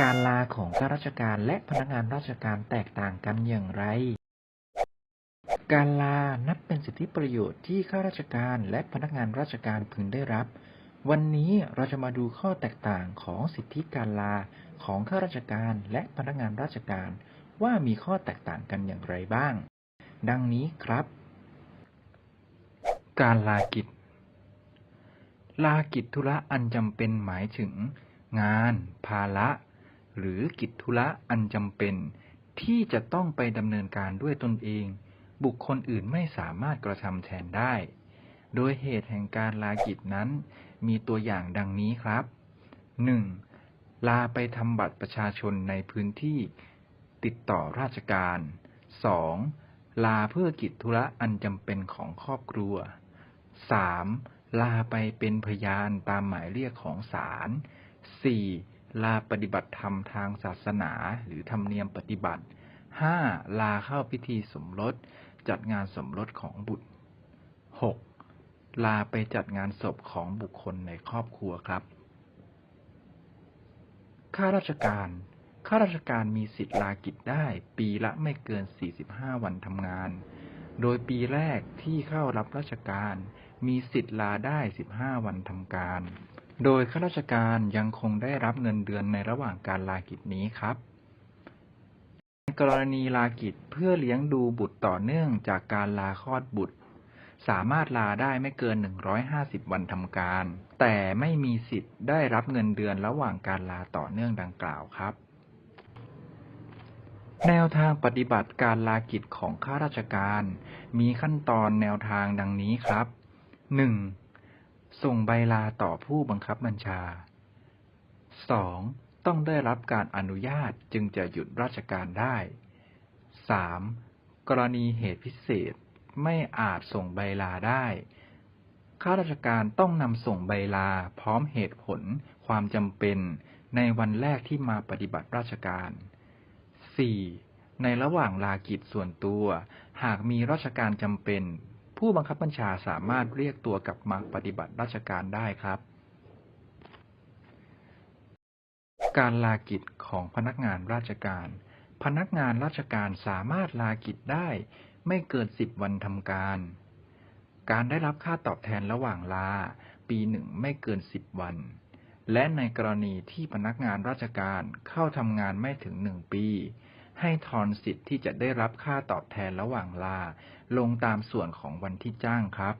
การลาของข้าราชการและพนักงานราชการแตกต่างกันอย่างไร การลานับเป็นสิทธิประโยชน์ที่ข้าราชการและพนักงานราชการพึงได้รับ วันนี้เราจะมาดูข้อแตกต่างของสิทธิการลาของข้าราชการและพนักงานราชการ ว่ามีข้อแตกต่างกันอย่างไรบ้าง ดังนี้ครับ การลากิจ ลากิจธุระอันจำเป็นหมายถึง งาน ภาระ หรือกิจธุระอันจำเป็น ที่จะต้องไปดำเนินการด้วยตนเอง บุคคลอื่นไม่สามารถกระทำแทนได้ โดยเหตุแห่งการลากิจนั้น มีตัวอย่างดังนี้ครับ 1. ลาไปทำบัตรประชาชนในพื้นที่ติดต่อราชการ 2. ลาเพื่อกิจธุระอันจำเป็นของครอบครัว 3. ลาไปเป็นพยานตามหมายเรียกของศาล 4. ลาปฏิบัติธรรมทางศาสนาหรือธรรมเนียมปฏิบัติ 5. ลาเข้าพิธีสมรส จัดงานสมรสของบุตร 6. ลาไปจัดงานศพของบุคคลในครอบครัวครับ ข้าราชการ ข้าราชการมีสิทธิ์ลากิจได้ ปีละไม่เกิน 45 วันทำงาน โดยปีแรกที่เข้ารับราชการ มีสิทธิ์ลาได้ 15 วันทำการ โดยข้าราชการยังคงได้รับเงินเดือนในระหว่างการลากิจนี้ครับ ในกรณีลากิจเพื่อเลี้ยงดูบุตรต่อเนื่องจากการลาคลอดบุตร สามารถลาได้ไม่เกิน 150 วันทำการ แต่ไม่มีสิทธิ์ได้รับเงินเดือนระหว่างการลาต่อเนื่องดังกล่าวครับ แนวทางปฏิบัติการลากิจของข้าราชการ มีขั้นตอนแนวทางดังนี้ครับ 1. ส่งใบลาต่อผู้บังคับบัญชา 2. ต้องได้รับการอนุญาตจึงจะหยุดราชการได้ 3. กรณีเหตุพิเศษไม่อาจส่งใบลาได้ ข้าราชการต้องนำส่งใบลาพร้อมเหตุผลความจำเป็นในวันแรกที่มาปฏิบัติราชการ 4. ในระหว่างลากิจส่วนตัว หากมีราชการจำเป็น ผู้บังคับบัญชาสามารถเรียกตัวกลับมาปฏิบัติราชการได้ครับ การลากิจของพนักงานราชการ พนักงานราชการสามารถลากิจได้ไม่เกิน10วันทำการ การได้รับค่าตอบแทนระหว่างลา ปีหนึ่งไม่เกิน10วัน และในกรณีที่พนักงานราชการเข้าทำงานไม่ถึง1ปี ให้ทอนสิทธิ์ที่จะได้รับค่าตอบแทนระหว่างลา ลงตามส่วนของวันที่จ้างครับ